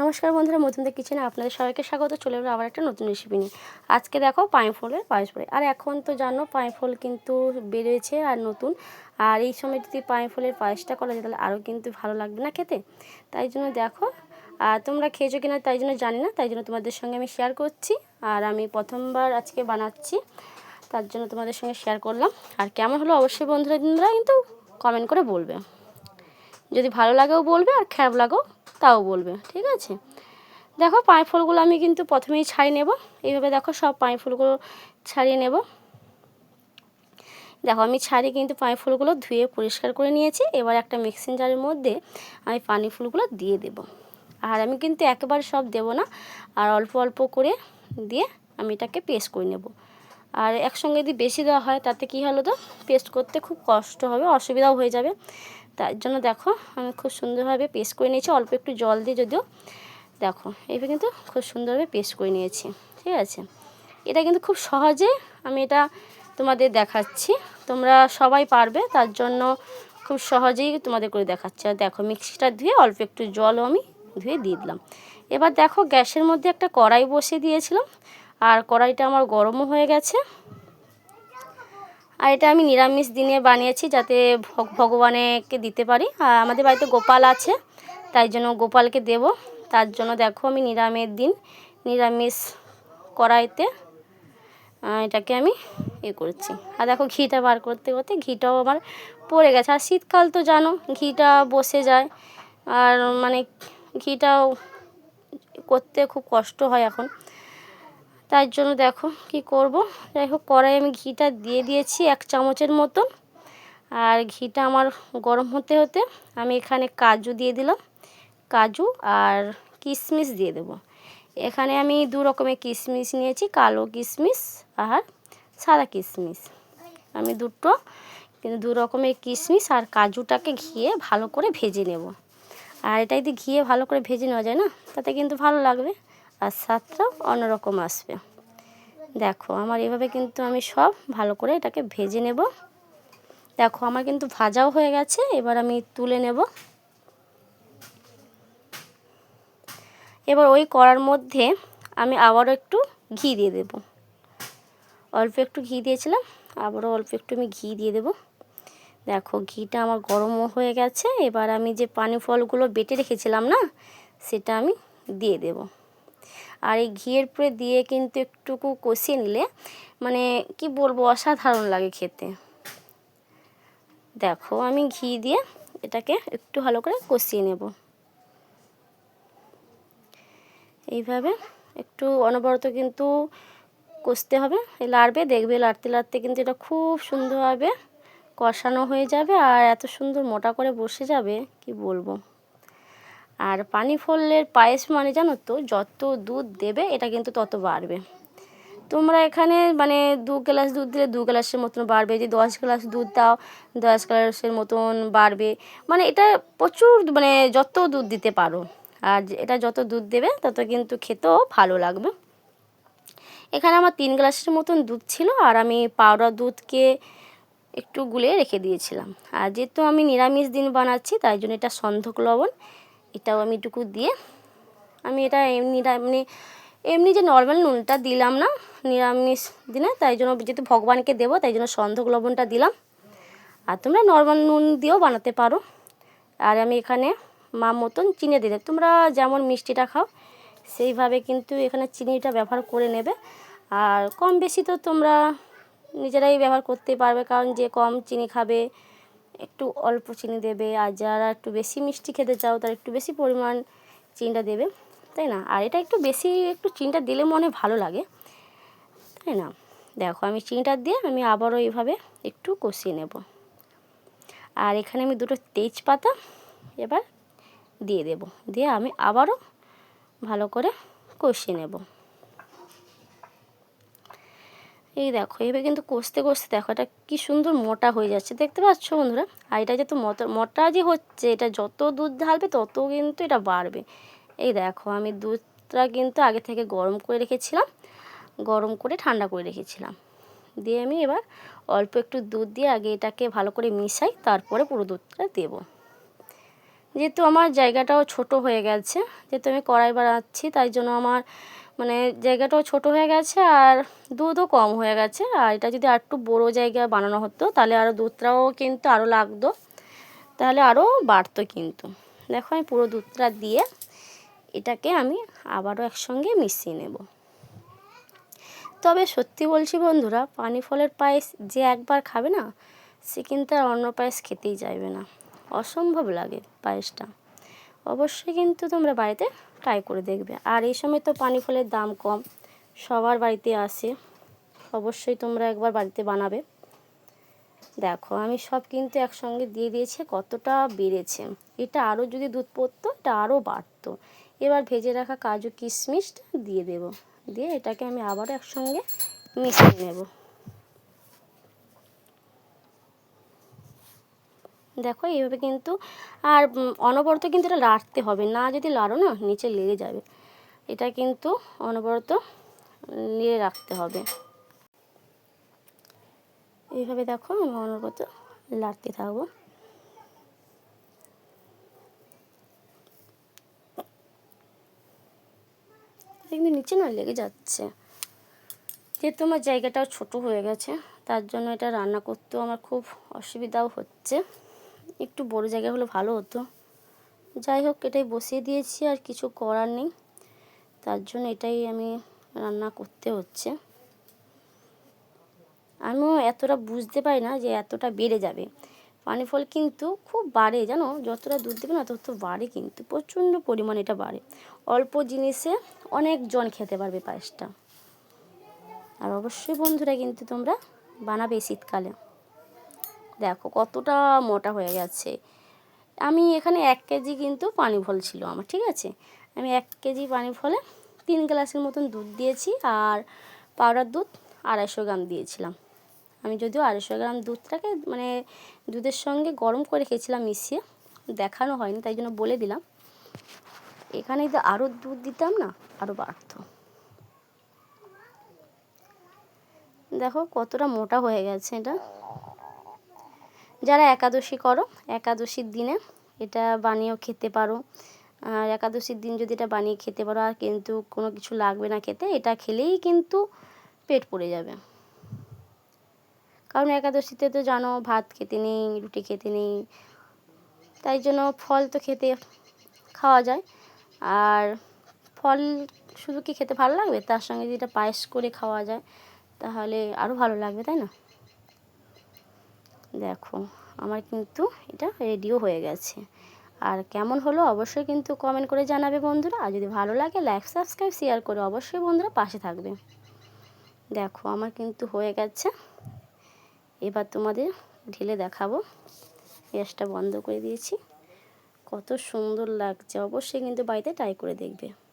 নমস্কার বন্ধুরা মধুমদের কিচেনে আপনাদের সবাইকে স্বাগত। চলে এলো আবার একটা নতুন রেসিপি নিয়ে। আজকে দেখো পাইন ফলের পায়েস পড়ে। আর এখন তো জানো, পাইন ফল কিন্তু বেরিয়েছে আর নতুন। আর এই সময় যদি পাইন ফলের পায়েসটা করা যায়, তাহলে আরও কিন্তু ভালো লাগবে না খেতে। তাই জন্য দেখো আর তোমরা খেয়েছো কিনা তাই জন্য জানি না। তাই জন্য তোমাদের সঙ্গে আমি শেয়ার করছি। আর আমি প্রথমবার আজকে বানাচ্ছি, তার জন্য তোমাদের সঙ্গে শেয়ার করলাম। আর কেমন হলো অবশ্যই বন্ধুরা কিন্তু কমেন্ট করে বলবে। যদি ভালো লাগেও বলবে, আর খারাপ লাগেও তাও বলবে, ঠিক আছে? দেখো পায়ে ফুলগুলো আমি কিন্তু প্রথমেই ছাড়িয়ে নেব। এইভাবে দেখো সব পায়ে ফুলগুলো ছাড়িয়ে নেব। দেখো আমি ছাড়িয়ে কিন্তু পায়ে ফুলগুলো ধুয়ে পরিষ্কার করে নিয়েছি। এবার একটা মিক্সিং জারের মধ্যে আমি পানি ফুলগুলো দিয়ে দেব। আর আমি কিন্তু একেবারে সব দেব না। আর অল্প অল্প করে দিয়ে আমি এটাকে পেস্ট করে নেব। আর একসঙ্গে যদি বেশি দেওয়া হয়, তাতে কি হলো তো? পেস্ট করতে খুব কষ্ট হবে, অসুবিধাও হয়ে যাবে। তার জন্য দেখো আমি খুব সুন্দরভাবে পেস্ট করে নিয়েছি। অল্প একটু জল দিয়ে যদিও। দেখো, এইভাবে কিন্তু খুব সুন্দরভাবে পেস্ট করে নিয়েছি, ঠিক আছে? এটা কিন্তু খুব সহজে আমি এটা তোমাদের দেখাচ্ছি। তোমরা সবাই পারবে, তার জন্য খুব সহজেই তোমাদের করে দেখাচ্ছি। আর দেখো, মিক্সিটা ধুয়ে অল্প একটু জলও আমি ধুয়ে দিয়ে দিলাম। এবার দেখো, গ্যাসের মধ্যে একটা কড়াই বসিয়ে দিয়েছিলাম। আর কড়াইটা আমার গরমও হয়ে গেছে। আর এটা আমি নিরামিষ দিনে বানিয়েছি যাতে ভগবানকে দিতে পারি। আর আমাদের বাড়িতে গোপাল আছে, তাই জন্য গোপালকে দেব। তার জন্য দেখো আমি নিরামের দিন, নিরামিষ কড়াইতে এটাকে আমি এ করছি। আর দেখো ঘিটা বার করতে করতে ঘিটাও আমার পড়ে গেছে। আর শীতকাল তো জানো, ঘিটা বসে যায়। আর মানে ঘিটাও করতে খুব কষ্ট হয় এখন। তার জন্য দেখো কি করব। যাই হোক কড়াই আমি ঘিটা দিয়ে দিয়েছি এক চামচের মতো। আর ঘিটা আমার গরম হতে হতে আমি এখানে কাজু দিয়ে দিলাম। কাজু আর কিশমিশ দিয়ে দেব। এখানে আমি দু রকমের কিশমিশ নিয়েছি, কালো কিশমিশ আর সাদা কিশমিশ। আমি দুটো, কিন্তু দু রকমের কিশমিশ আর কাজুটাকে ঘিয়ে ভালো করে ভেজে নেব। আর এটা যদি ঘিয়ে ভালো করে ভেজে নেওয়া যায় না, তাতে কিন্তু ভালো লাগবে। আর স্বাদটাও অন্যরকম আসবে। দেখো, আমার এভাবে কিন্তু আমি সব ভালো করে এটাকে ভেজে নেব। দেখো, আমার কিন্তু ভাজাও হয়ে গেছে, এবার আমি তুলে নেব। এবার ওই কড়ার মধ্যে আমি আবারও একটু ঘি দিয়ে দেব। অল্প একটু ঘি দিয়েছিলাম, আবারও অল্প একটু আমি ঘি দিয়ে দেব। দেখো, ঘিটা আমার গরমও হয়ে গেছে, এবার আমি যে পানি ফলগুলো বেটে রেখেছিলাম না, সেটা আমি দিয়ে দেবো। আর এই ঘিয়ের উপরে দিয়ে কিন্তু একটুকু কষিয়ে নিলে মানে কি বলব, অসাধারণ লাগে খেতে। দেখো, আমি ঘি দিয়ে এটাকে একটু ভালো করে কষিয়ে নেব। এইভাবে একটু অনবরত কিন্তু কষতে হবে। লাড়বে, দেখবে লাড়তে লাড়তে কিন্তু এটা খুব সুন্দরভাবে কষানো হয়ে যাবে আর এত সুন্দর মোটা করে বসে যাবে, কি বলব। আর পানি ফলের পায়েস মানে জানো তো, যত দুধ দেবে এটা কিন্তু তত বাড়বে। তোমরা এখানে মানে দু গ্লাস দুধ দিলে দু গ্লাসের মতন বাড়বে, যদি দশ গ্লাস দুধ দাও, দশ গ্লাসের মতন বাড়বে। মানে এটা প্রচুর মানে যত দুধ দিতে পারো, আর এটা যত দুধ দেবে তত কিন্তু খেতেও ভালো লাগবে। এখানে আমার তিন গ্লাসের মতন দুধ ছিল, আর আমি পাউডার দুধকে একটু গুলে রেখে দিয়েছিলাম। আর যেহেতু আমি নিরামিষ দিন বানাচ্ছি, তাই জন্য এটা সন্ধক লবণ এটাও আমি একটুকু দিয়ে আমি এটা এমনি এমনি এমনি যে নর্মাল নুনটা দিলাম না, নিরামিষ দিনে, তাই জন্য যেহেতু ভগবানকে দেবো, তাই জন্য সন্ধক লবণটা দিলাম। আর তোমরা নর্মাল নুন দিয়েও বানাতে পারো। আর আমি এখানে মা মতন চিনি দিয়ে তোমরা যেমন মিষ্টিটা খাও, সেইভাবে কিন্তু এখানে চিনিটা ব্যবহার করে নেবে। আর কম বেশি তো তোমরা নিজেরাই ব্যবহার করতে পারবে, কারণ যে কম চিনি খাবে একটু অল্প চিনি দেবে, আর যারা একটু বেশি মিষ্টি খেতে চাও, তারা একটু বেশি পরিমাণ চিনিটা দেবে, তাই না? আর এটা একটু বেশি একটু চিনিটা দিলে মনে ভালো লাগে, তাই না? দেখো, আমি চিনিটা দিয়ে আমি আবারও এইভাবে একটু কষিয়ে নেব। আর এখানে আমি দুটো তেজপাতা এবার দিয়ে দেব, দিয়ে আমি আবারও ভালো করে কষিয়ে নেব। এই দেখো এবার কিন্তু কষতে কষতে দেখো, এটা কী সুন্দর মোটা হয়ে যাচ্ছে, দেখতে পাচ্ছ বন্ধুরা? আর এটা যেহেতু মোটা মোটা যে হচ্ছে, এটা যত দুধ ঢালবে, তত কিন্তু এটা বাড়বে। এই দেখো, আমি দুধটা কিন্তু আগে থেকে গরম করে রেখেছিলাম, গরম করে ঠান্ডা করে রেখেছিলাম। দিয়ে আমি এবার অল্প একটু দুধ দিয়ে আগে এটাকে ভালো করে মিশাই, তারপরে পুরো দুধটা দেব। যেহেতু আমার জায়গাটাও ছোট হয়ে গেছে, যেহেতু আমি কড়াই বানাচ্ছি, তাই জন্য আমার মানে জায়গাটাও ছোট হয়ে গেছে আর দুধও কম হয়ে গেছে। আর এটা যদি আর একটু বড়ো জায়গায় বানানো হতো, তাহলে আরও দুধটাও কিন্তু আরও লাগতো। তাহলে আরও বাড়তো কিন্তু। দেখো আমি পুরো দুধটা দিয়ে এটাকে আমি আবারও একসঙ্গে মিশিয়ে নেব। তবে সত্যি বলছি বন্ধুরা, পানি ফলের পায়েস যে একবার খাবে না, সে কিন্তু আর অন্য পায়েস খেতেই চাইবে না। অসম্ভব লাগে পায়েসটা। অবশ্যই কিন্তু তোমরা বাড়িতে ট্রাই করে দেখবে। আর এই সময় তো পানি ফলের দাম কম, সবার বাড়িতে আসে অবশ্যই তোমরা একবার বাড়িতে বানাবে। দেখো, আমি সব কিন্তু একসঙ্গে দিয়ে দিয়েছি, কতটা বেড়েছে। এটা আরও যদি দুধ পড়তো, এটা আরও বাড়তো। এবার ভেজে রাখা কাজু কিশমিশটা দিয়ে দেব। দিয়ে এটাকে আমি আবার একসঙ্গে মিশিয়ে নেব। দেখো, এইভাবে কিন্তু, আর অনবরত কিন্তু এটা লাড়তে হবে। না যদি লাড়ো না, নিচে লেগে যাবে। এটা কিন্তু অনবরত নিয়ে রাখতে হবে। এইভাবে দেখো, আমি অনবরত লাড়তে থাকব। কিন্তু নিচে না লেগে যাচ্ছে। যেহেতু আমার জায়গাটাও ছোট হয়ে গেছে, তার জন্য এটা রান্না করতেও আমার খুব অসুবিধাও হচ্ছে। একটু বড় জায়গা হলে ভালো হতো। যাই হোক, এটাই বসিয়ে দিয়েছি, আর কিছু করার নেই। তার জন্য এটাই আমি রান্না করতে হচ্ছে। আমিও এতটা বুঝতে পারি না যে এতটা বেড়ে যাবে। পানি ফল কিন্তু খুব বাড়ে, জানো? যতটা দুধ দেবে না তত বাড়ে কিন্তু, প্রচণ্ড পরিমাণ এটা বাড়ে। অল্প জিনিসে অনেক জন খেতে পারবে পায়েসটা। আর অবশ্যই বন্ধুরা কিন্তু তোমরা বানাবে শীতকালে। দেখো কতটা মোটা হয়ে গেছে। আমি এখানে এক কেজি কিন্তু পানি ফল ছিল আমার, ঠিক আছে? আমি এক কেজি পানি ফলে তিন গ্লাসের মতন দুধ দিয়েছি আর পাউডার দুধ আড়াইশো গ্রাম দিয়েছিলাম। আমি যদিও আড়াইশো গ্রাম দুধটাকে মানে দুধের সঙ্গে গরম করে খেয়েছিলাম মিশিয়ে, দেখানো হয়নি, তাই জন্য বলে দিলাম। এখানে যদি আরও দুধ দিতাম না আরও বাড়ত। দেখো কতটা মোটা হয়ে গেছে এটা। যারা একাদশী করো, একাদশীর দিনে এটা বানিয়েও খেতে পারো। আর একাদশীর দিন যদি এটা বানিয়ে খেতে পারো, আর কিন্তু কোনো কিছু লাগবে না খেতে, এটা খেলেই কিন্তু পেট পড়ে যাবে। কারণ একাদশীতে তো জানো, ভাত খেতে নেই, রুটি খেতে নেই, তাই জন্য ফল তো খেতে খাওয়া যায়। আর ফল শুধু কি খেতে ভালো লাগবে? তার সঙ্গে যদি এটা পায়েস করে খাওয়া যায়, তাহলে আরও ভালো লাগবে, তাই না? দেখো, আমার কিন্তু এটা রেডিও হয়ে গেছে। আর কেমন হলো অবশ্যই কিন্তু কমেন্ট করে জানাবে বন্ধুরা। আর যদি ভালো লাগে লাইক সাবস্ক্রাইব শেয়ার করে অবশ্যই বন্ধুরা পাশে থাকবে। দেখো, আমার কিন্তু হয়ে গেছে। এবার তোমাদের ঢেলে দেখাবো। গ্যাসটা বন্ধ করে দিয়েছি। কত সুন্দর লাগছে। অবশ্যই কিন্তু বাড়িতে ট্রাই করে দেখবে।